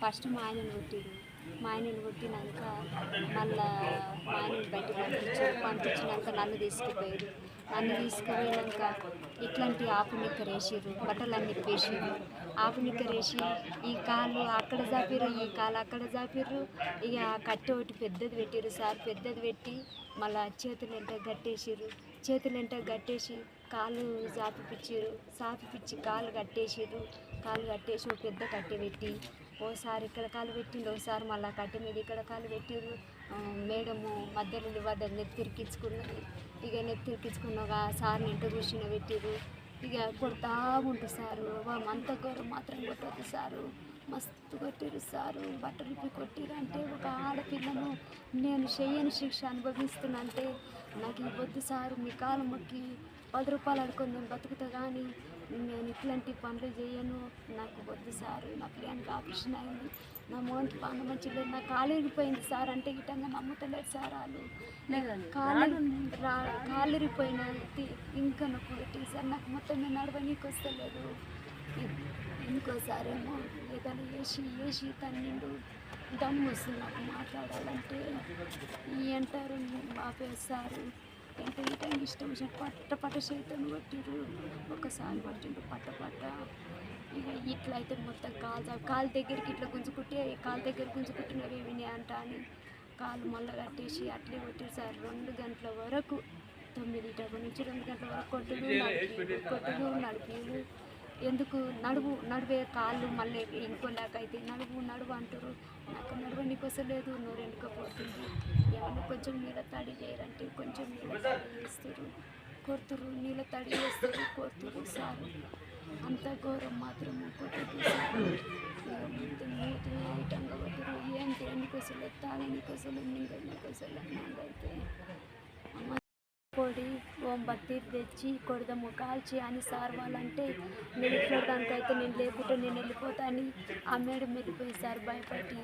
First మా ఆయనను కొట్టిరు మా ఆయనను కొట్టినాక మళ్ళా మా ఆయనను బయట పంపించారు పంపించినాక నన్ను తీసుకుపోయారు. నన్ను తీసుకుపోయినాక ఇట్లాంటి ఆపు నిక్కరేసిర్రు బట్టలన్నీ ఇప్పేసిర్రు ఆపు నిక్కరేసి ఈ కాలు అక్కడ జాపిర్రు ఈ కాలు అక్కడ జాపిర్రు. ఇక కట్టె ఒకటి పెద్దది పెట్టిర్రు సార్. పెద్దది పెట్టి మళ్ళా చేతులు ఎంట గట్టేసిర్రు చేతులు ఎంట గట్టేసి కాలు జాపిపిచ్చిర్రు. సాపిపిచ్చి కాలు కట్టేసిర్రు. కాలు కట్టేసి ఒక పెద్ద కట్టె పెట్టి ఓసారి ఇక్కడ కాలు పెట్టిండు ఒకసారి మళ్ళీ కట్టె మీద ఇక్కడ కాలు పెట్టిండు. మేడము మధ్యలో నిలబడ్డ నెత్తిరికించుకున్నది ఇక నెత్తిరికించుకున్నాక సార్ని ఇంట కూర్చుని పెట్టిరు ఇక కొడతా ఉంటుంది సారు అంత గోరు మాత్రం కొట్టదు సారు. మస్తు కొట్టిరు సారు బట్టలు కొట్టిరు అంటే ఒక ఆడపిల్లను నేను చెయ్యని శిక్ష అనుభవిస్తున్నా అంటే నాకు ఇవ్వద్దు సారు మీ కాలు మొక్కి పది రూపాయలు అనుకొని నేను బతుకుతా కానీ నేను ఇట్లాంటి పనులు చేయను. నాకు వద్దు సార్ నా పిల్లానికి ఆపరేషన్ అయింది. నా మోహన్కి పాన మంచి లేదు. నా కాలు ఇరిగిపోయింది సార్. అంటే ఇటంగా నమ్ముతలేదు సార్ వాళ్ళు. కాలు రా కాలు ఇరిగిపోయిన ఇంకా నాకు పెట్టి సార్. నాకు మొత్తం నేను నడవనీకి వస్తలేదు. ఇంకోసారేమో ఏదైనా వేసి వేసి తన్నిండు. దమ్ము వస్తుంది నాకు మాట్లాడాలంటే. ఈ అంటారు ఆపేస్తారు ఎంత ఇటంగా ఇష్టం వచ్చిన పట్ట పట్ట చేతులు కొట్టిరు ఒకసారి పట్టిండు పట్ట పట్ట. ఇక ఇట్లా అయితే మొత్తం కాలు కాలు దగ్గరికి ఇట్లా గుంజుకుంటే కాలు దగ్గర గుంజుకుంటున్నవి ఏమి అంట అని కాలు మళ్ళీ కట్టేసి అట్లే కొట్టారు సార్ రెండు గంటల వరకు తొమ్మిది టైపు నుంచి రెండు గంటల వరకు కొట్టుడు నడిపి కొట్టుడు నడిపి ఎందుకు నడువు నడువే కాళ్ళు మళ్ళీ ఇంకోలాగా అయితే నడువు నడువు అంటారు నాకు నడువు నీకోసం లేదు నువ్వు రెండుకపోతుంది ఎవరు కొంచెం నీళ్ళ తడి చేయరంటే కొంచెం నీళ్ళ తడి చేస్తారు కొడుతురు నీళ్ళ తడి చేస్తారు కొడుతురు సారు. అంత ఘోరం మాత్రం కొట్టదు సారు. ఇక ముందు మూతి ఐటంగా కొడుతురు కొసలు తినడానికి వస్తలేదు తాగడానికి నాకైతే పొడి ఓంబత్తి తెచ్చి కొడదాము కాల్చి అని సార్ వాళ్ళంటే నేను అయితే నేను లేకుంటే నేను వెళ్ళిపోతా అని ఆ మేడం వెళ్ళిపోయి సార్ భయపడి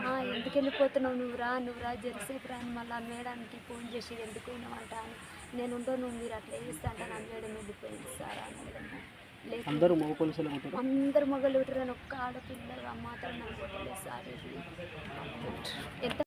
"ఆ, ఎందుకు వెళ్ళిపోతున్నావు? నువ్వు రా నువ్వు రా జరసేపు రా అని మళ్ళీ ఆ మేడానికి ఫోన్ చేసి ఎందుకు పోయినావంట అని. నేను ఉండో నువ్వు మీరు అట్లా చేస్తా అంటే నా మేడం వెళ్ళిపోయింది సార్ లేక అందరూ మగ పోలీసులు ఉంటారు? అందరు మొగలు ఒక్క ఆడపిల్ల మాత్రం నాకు కొట్టలేదు సార్ ఎంత